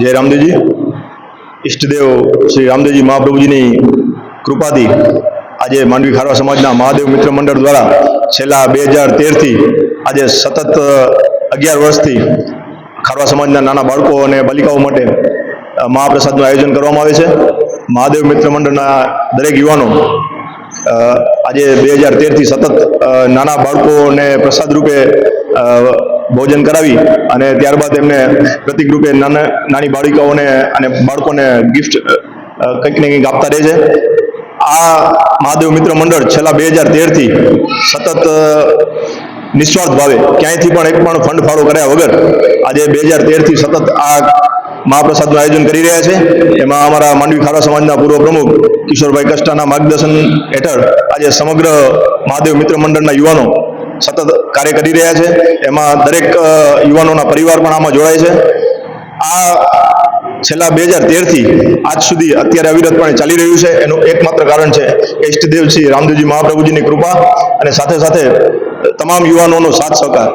જય રામદેવજી. ઈષ્ટદેવ શ્રી રામદેવજી મહાપ્રભુજીની કૃપાથી આજે માંડવી ખારવા સમાજના મહાદેવ મિત્ર મંડળ દ્વારા છેલ્લા બે હજાર તેરથી આજે સતત અગિયાર વર્ષથી ખારવા સમાજના નાના બાળકો અને બાલિકાઓ માટે મહાપ્રસાદનું આયોજન કરવામાં આવે છે. મહાદેવ મિત્ર મંડળના દરેક યુવાનો આજે બે હજાર તેરથી સતત નાના બાળકોને પ્રસાદ રૂપે ભોજન કરાવી અને ત્યારબાદ એમને પ્રતિક રૂપે નાના, નાની બાળિકાઓને અને બાળકોને ગિફ્ટ કંઈક ને કંઈક આપતા રહે છે. આ મહાદેવ મિત્ર મંડળ છેલ્લા બે હજાર તેરથી સતત નિસ્વાર્થ ભાવે. ક્યાંયથી પણ એક પણ ફંડ ફાળો કર્યા વગર આજે બે હજાર તેરથી સતત આ મહાપ્રસાદનું આયોજન કરી રહ્યા છે. એમાં અમારા માંડવી ખારા સમાજના પૂર્વ પ્રમુખ કિશોરભાઈ કષ્ટાના માર્ગદર્શન હેઠળ આજે સમગ્ર મહાદેવ મિત્ર મંડળના યુવાનો સતત કાર્ય કરી રહ્યા છે. એમાં દરેક યુવાનોના પરિવાર પણ આમાં જોડાય છે. આ છેલ્લા બે હજાર તેરથી આજ સુધી અત્યારે અવિરતપણે ચાલી રહ્યું છે. એનું એકમાત્ર કારણ છે કે ઈષ્ટદેવ શ્રી રામદેવજી મહાપ્રભુજીની કૃપા અને સાથે સાથે તમામ યુવાનોનો સાથ સહકાર.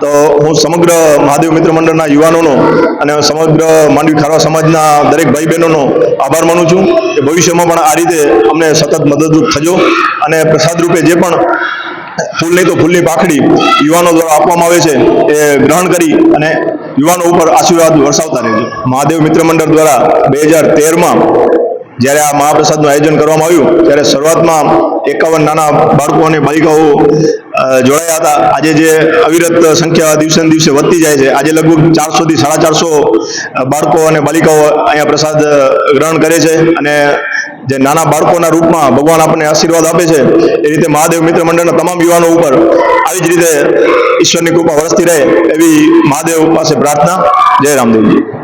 તો હું સમગ્ર મહાદેવ મિત્ર મંડળના યુવાનોનો અને સમગ્ર માંડવી ખારવા સમાજના દરેક ભાઈ બહેનોનો આભાર માનું છું કે ભવિષ્યમાં પણ આ રીતે અમને સતત મદદરૂપ થજો અને પ્રસાદ રૂપે જે પણ ફૂલ નહીં તો ફૂલની પાખડી યુવાનો દ્વારા આપવામાં આવે છે. એ ગ્રહણ કરી અને યુવાનો ઉપર આશીર્વાદ વરસાવતા રહેજો. મહાદેવ મિત્ર મંડળ દ્વારા બે હજાર તેરમાં જ્યારે આ મહાપ્રસાદનું આયોજન કરવામાં આવ્યું, ત્યારે શરૂઆતમાં એકાવન નાના બાળકો અને બાલિકાઓ જોડાયા હતા. આજે જે અવિરત સંખ્યા દિવસે દિવસે વધતી જાય છે. આજે લગભગ ચારસોથી સાડા ચારસો બાળકો અને બાલિકાઓ અહીંયા પ્રસાદ ગ્રહણ કરે છે અને જે નાના બાળકોના રૂપમાં ભગવાન આપણને આશીર્વાદ આપે છે, એ રીતે મહાદેવ મિત્ર મંડળના તમામ યુવાનો ઉપર આવી જ રીતે ઈશ્વરની કૃપા વરસતી રહે એવી મહાદેવ પાસે પ્રાર્થના. જય રામદેવજી.